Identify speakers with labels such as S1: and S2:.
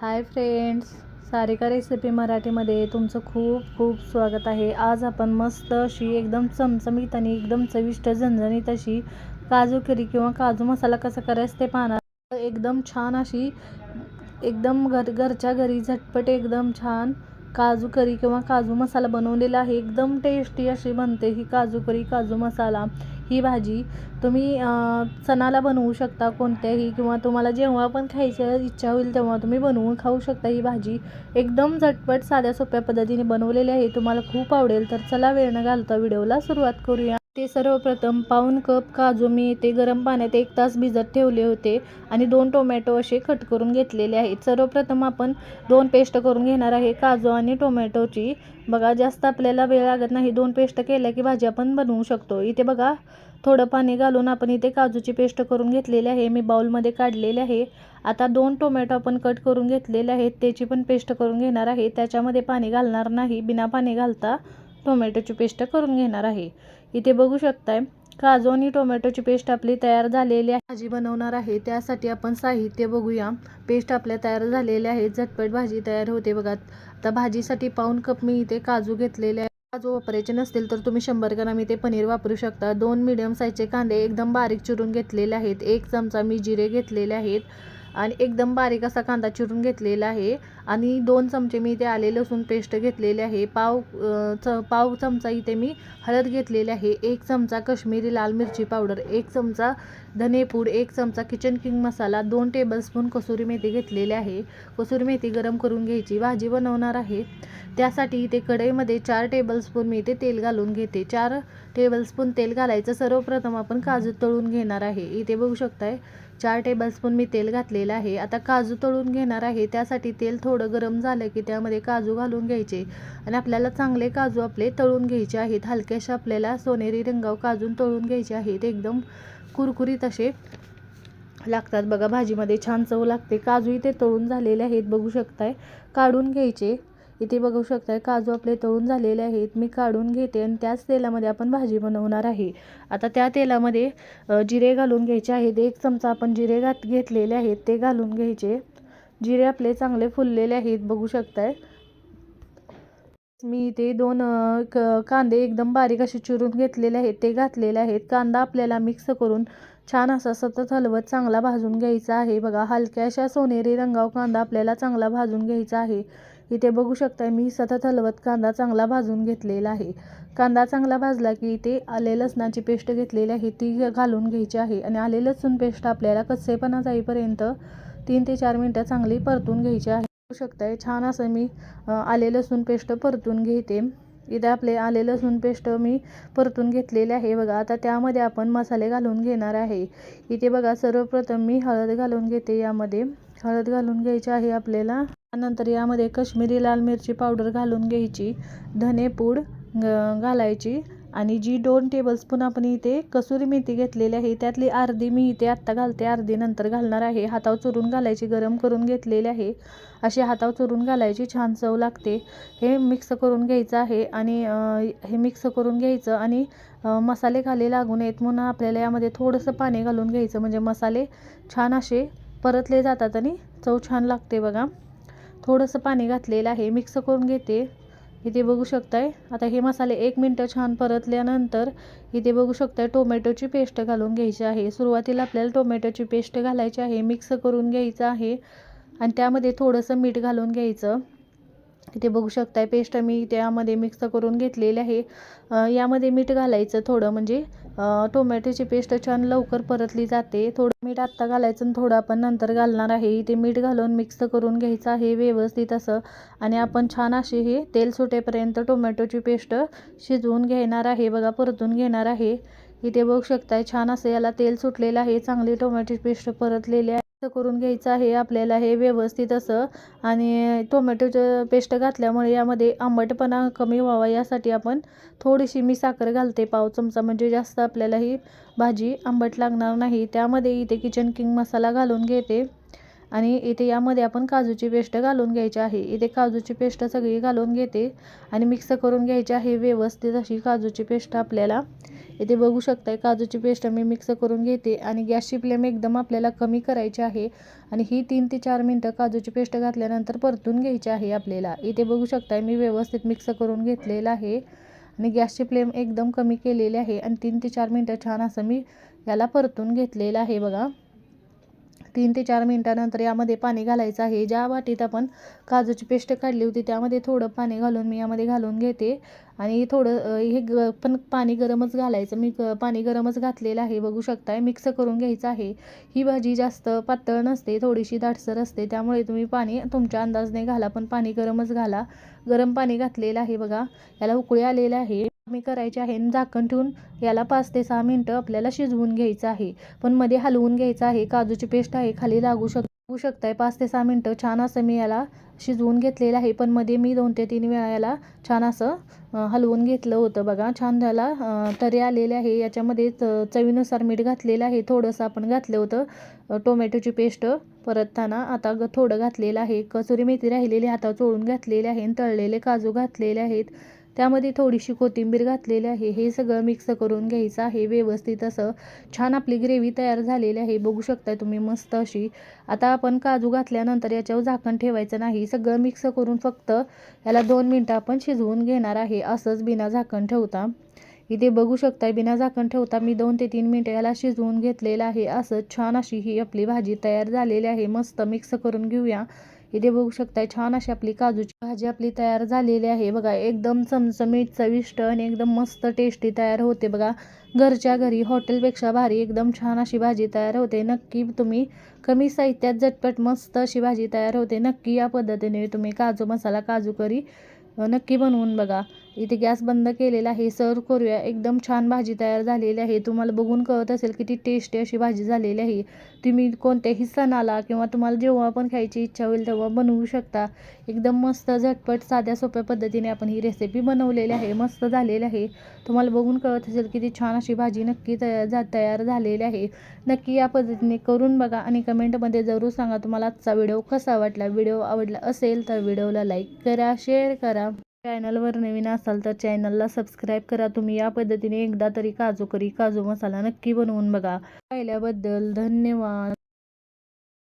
S1: Hi friends Sarika recipe मराठीमध्ये तुमचं खूप खूप स्वागत आहे. आज आपण मस्त अशी एकदम चमचमीत आणि एकदम चविष्ट झणझणीत अशी काजू करी किंवा काजू मसाला कसा करायचं ते पाहणार. एकदम छान अशी एकदम घर घरच्या घरी झटपट एकदम छान काजू करी किंवा काजू मसाला बनवलेला आहे. एकदम टेस्टी अशी बनते ही काजू करी काजू मसाला. ही भाजी तुम्ही सणाला बनवू शकता कोणत्याही किंवा तुम्हाला जेव्हा पण खायची इच्छा होईल तेव्हा तुम्ही बनवून खाऊ शकता ही भाजी. एकदम झटपट साध्या सोप्या पद्धतीने बनवलेली आहे. तुम्हाला खूप आवडेल तर चला वेळ न घालता व्हिडिओला सुरुवात करूया. ते सर्वप्रथम पाऊन कप काजू मी ते गरम पाण्यात एक तास भिजत ठेवले होते आणि दोन टोमॅटो असे कट करून घेतलेले आहेत. सर्वप्रथम आपण दोन पेस्ट करून घेणार आहे काजू आणि टोमॅटोची. बघा जास्त आपल्याला वेळ लागत नाही दोन पेस्ट केल्या की भाजी आपण बनवू शकतो. इथे बघा थोडं पाणी घालून आपण इथे काजूची पेस्ट करून घेतलेली आहे. मी बाउलमध्ये काढलेले आहे. आता दोन टोमॅटो आपण कट करून घेतलेले आहेत. त्याची पण पेस्ट करून घेणार आहे. त्याच्यामध्ये पाणी घालणार नाही. बिना पाणी घालता टोमॅटोची पेस्ट करून घेणार आहे. इथे बघू शकताय काजू आणि टोमॅटोची पेस्ट आपली तयार झालेली आहे. भाजी बनवणार आहे त्यासाठी आपण साहित्य बघूया. पेस्ट आपल्या तयार झालेले आहे झटपट भाजी तयार होते बघा. आता भाजीसाठी पाऊन कप मी इथे काजू घेतलेले आहे. काजू वापरायचे नसतील तर तुम्ही शंभर ग्राम इथे पनीर वापरू शकता. दोन मिडियम साईजचे कांदे एकदम बारीक चिरून घेतलेले आहेत. एक चमचा मी जिरे घेतलेले आहेत. आणि एकदम बारीक असा कांदा चिरून घेतलेला आहे. आणि दोन चमचे मी इथे आले लसूण पेस्ट घेतलेले आहे. पाव च पाव चमचा इथे मी हळद घेतलेली आहे. एक चमचा कश्मीरी लाल मिरची पावडर एक चमचा धनेपूड एक चमचा किचन किंग मसाला दोन टेबलस्पून कसुरी मेथी घेतलेली आहे. कसुरी मेथी गरम करून घ्यायची. भाजी बनवणार आहे. त्यासाठी इथे कढईमध्ये चार टेबलस्पून मी इथे तेल घालून घेते. चार टेबलस्पून तेल घालायचं. सर्वप्रथम आपण काजू तळून घेणार आहे. इथे बघू शकताय चार टेबलस्पून मी तेल घातलेलं आहे. आता काजू तळून घेणार आहे. त्यासाठी तेल थोडं गरम झालं की त्यामध्ये काजू घालून घ्यायचे. आणि आपल्याला चांगले काजू आपले तळून घ्यायचे आहेत. हलक्याशा आपल्याला सोनेरी रंगाव काजून तळून घ्यायचे आहेत. एकदम कुरकुरीत असे लागतात. बघा भाजीमध्ये छान चव लागते. काजू इथे तळून झालेले आहेत. बघू शकताय. काढून घ्यायचे. इथे बघू शकताय काजू आपले तळून झालेले आहेत. मी काढून घेते आणि त्याच तेलामध्ये आपण भाजी बनवणार आहे. आता त्या तेलामध्ये जिरे घालून घ्यायचे आहेत. एक चमचा आपण जिरे घात घेतलेले आहेत. ते घालून घ्यायचे. जिरे आपले चांगले फुललेले आहेत. बघू शकताय. मी इथे दोन क कांदे एकदम बारीक असे चिरून घेतलेले आहेत. ते घातलेले आहेत. कांदा आपल्याला मिक्स करून छान असा सतत हलवत चांगला भाजून घ्यायचा आहे. बघा हलक्याशा सोनेरी रंगाव कांदा आपल्याला चांगला भाजून घ्यायचा आहे. इथे बघू शकताय मी सतत हलवत कांदा चांगला भाजून घेतलेला आहे. कांदा चांगला भाजला की इथे आले लसणाची पेस्ट घेतलेली आहे ती घालून घ्यायची आहे आणि आले लसूण पेस्ट आपल्याला कच्चेपणा जाईपर्यंत तीन ते चार मिनटं चांगली परतून घ्यायची आहे. बघू शकताय छान असं मी आले लसूण पेस्ट परतून घेते. इथे आपले आले लसूण पेस्ट मी परतून घेतलेले आहे बघा. आता त्यामध्ये आपण मसाले घालून घेणार आहे. इथे बघा सर्वप्रथम मी हळद घालून घेते यामध्ये. हळद घालून घ्यायची आहे आपल्याला. त्यानंतर यामध्ये कश्मीरी लाल मिरची पावडर घालून घ्यायची धनेपूड घालायची आणि जी दोन टेबलस्पून आपण इथे कसुरी मेथी घेतलेली आहे त्यातली अर्धी मी इथे आत्ता घालते. अर्धी नंतर घालणार आहे. हातावर चुरून घालायची गरम करून घेतलेली आहे. अशी हातावर चुरून घालायची छान चव लागते. हे मिक्स करून घ्यायचं आहे आणि हे मिक्स करून घ्यायचं आणि मसाले खाली लागू नयेत म्हणून आपल्याला यामध्ये थोडंसं पाणी घालून घ्यायचं. म्हणजे मसाले छान असे परतले जातात आणि चव छान लागते बघा. थोडंसं पाणी घातलेलं आहे. मिक्स करून घेते. इथे बघू शकताय. आता हे मसाले एक मिनटं छान परतल्यानंतर इथे बघू शकताय टोमॅटोची पेस्ट घालून घ्यायची आहे. सुरुवातीला आपल्याला टोमॅटोची पेस्ट घालायची आहे. मिक्स करून घ्यायचं आहे. आणि त्यामध्ये थोडंसं मीठ घालून घ्यायचं. इथे बघू शकताय. पेस्ट मी त्यामध्ये मिक्स करून घेतलेली आहे. यामध्ये मीठ घालायचं थोडं म्हणजे टोमॅटोची पेस्ट छान लवकर परतली जाते. थोडं मीठ आत्ता घालायचं आणि थोडं आपण नंतर घालणार आहे. इथे मीठ घालून मिक्स करून घ्यायचं आहे व्यवस्थित असं. आणि आपण छान असे हे तेल सुटेपर्यंत टोमॅटोची पेस्ट शिजवून घेणार आहे. बघा परतून घेणार आहे. इथे बघू शकताय छान असं याला तेल सुटलेलं आहे. चांगली टोमॅटोची पेस्ट परतलेली आहे. करून घ्यायचं आहे. आपल्याला हे व्यवस्थित असं आणि टोमॅटोचं पेस्ट घातल्यामुळे यामध्ये आंबटपणा कमी व्हावा. यासाठी आपण थोडीशी मी साखर घालते पाव चमचा. म्हणजे जास्त आपल्याला ही भाजी आंबट लागणार नाही. त्यामध्ये इथे किचन किंग मसाला घालून घेते. आणि इथे यामध्ये आपण काजूची पेस्ट घालून घ्यायची आहे. इथे काजूची पेस्ट सगळी घालून घेते. आणि मिक्स करून घ्यायची आहे. व्यवस्थित अशी काजूची पेस्ट आपल्याला इथे बघू शकताय काजूची पेस्ट मी मिक्स करून घेते आणि गॅसची फ्लेम एकदम आपल्याला कमी करायची आहे. आणि ही तीन ते चार मिनटं काजूची पेस्ट घातल्यानंतर परतून घ्यायची आहे आपल्याला. इथे बघू शकताय मी व्यवस्थित मिक्स करून घेतलेलं आहे. आणि गॅसची फ्लेम एकदम कमी केलेली आहे. आणि तीन ते चार मिनटं छान असं मी याला परतून घेतलेलं आहे बघा. तीन ते चार मिनटानंतर यामध्ये पाणी घालायचं आहे. ज्या वाटीत आपण काजूची पेस्ट काढली होती त्यामध्ये थोडं पाणी घालून मी यामध्ये घालून घेते. आणि थोडं हे ग पण पाणी गरमच घालायचं. मी ग पाणी गरमच घातलेलं आहे बघू शकताय. मिक्स करून घ्यायचं आहे. ही भाजी जास्त पातळ नसते थोडीशी दाटसर असते. त्यामुळे तुम्ही पाणी तुमच्या अंदाजने घाला पण पाणी गरमच घाला. गरम पाणी घातलेलं आहे बघा. याला उकळी आलेलं आहे. मी करायचे आहे आणि झाकण ठेवून याला पाच ते सहा मिनटं आपल्याला शिजवून घ्यायचं आहे. पण मध्ये हलवून घ्यायचं आहे. काजूची पेस्ट आहे. खाली लागू शक लागू शकताय. पाच ते सहा मिनटं छान असं मी याला शिजवून घेतलेलं आहे. पण मध्ये मी दोन ते तीन वेळा याला छान असं हलवून घेतलं होतं बघा. छान त्याला तरी आलेले आहे. याच्यामध्ये च- चवीनुसार मीठ घातलेलं आहे. थोडंसं आपण घातलं होतं टोमॅटोची पेस्ट परतताना आता थोडं घातलेलं आहे. कसुरी मेथी राहिलेली हातावर चोळून घातलेली आहे आणि तळलेले काजू घातलेले आहेत. त्यामध्ये थोडीशी कोथिंबीर घातलेली आहे. हे सगळं मिक्स करून घ्यायचं आहे. व्यवस्थित असं छान आपली ग्रेव्ही तयार झालेली आहे. बघू शकताय तुम्ही मस्त अशी. आता आपण काजू घातल्यानंतर याच्यावर झाकण ठेवायचं नाही. सगळं मिक्स करून फक्त याला दोन मिनटं आपण शिजवून घेणार आहे. असंच बिना झाकण ठेवता. इथे बघू शकताय बिना झाकण ठेवता मी दोन ते तीन मिनटं याला शिजवून घेतलेलं आहे. असं छान अशी ही आपली भाजी तयार झालेली आहे. मस्त मिक्स करून घेऊया. इथे बघू शकताय छान अशी आपली काजूची भाजी आपली तयार झालेली आहे. बघा एकदम चमचमीत चविष्ट आणि एकदम मस्त टेस्टी तयार होते बघा. घरच्या घरी हॉटेलपेक्षा भारी एकदम छान अशी भाजी तयार होते. नक्की तुम्ही कमी साहित्यात झटपट मस्त अशी भाजी तयार होते. नक्की या पद्धतीने तुम्ही काजू मसाला काजू करी नक्की बनवून बघा. इथे गॅस बंद केलेला आहे. सर्व करूया एकदम छान भाजी तयार झालेली आहे. तुम्हाला बघून कळत असेल किती टेस्टी अशी भाजी झालेली आहे. तुम्ही कोणत्याही सणाला किंवा तुम्हाला जेव्हा पण खायची इच्छा होईल तेव्हा बनवू शकता. एकदम मस्त झटपट साध्या सोप्या पद्धतीने आपण ही रेसिपी बनवलेली आहे. मस्त झालेली आहे. तुम्हाला बघून कळत असेल किती छान अशी भाजी नक्की तयार झा तयार झालेली आहे. नक्की या पद्धतीने करून बघा आणि कमेंटमध्ये जरूर सांगा तुम्हाला आजचा व्हिडिओ कसा वाटला. व्हिडिओ आवडला असेल तर व्हिडिओला लाईक करा शेअर करा. चॅनलवर नवीन असाल तर चॅनलला सबस्क्राईब करा. तुम्ही या पद्धतीने एकदा तरी काजू करी काजू मसाला नक्की बनवून बघा. पाहिल्याबद्दल धन्यवाद.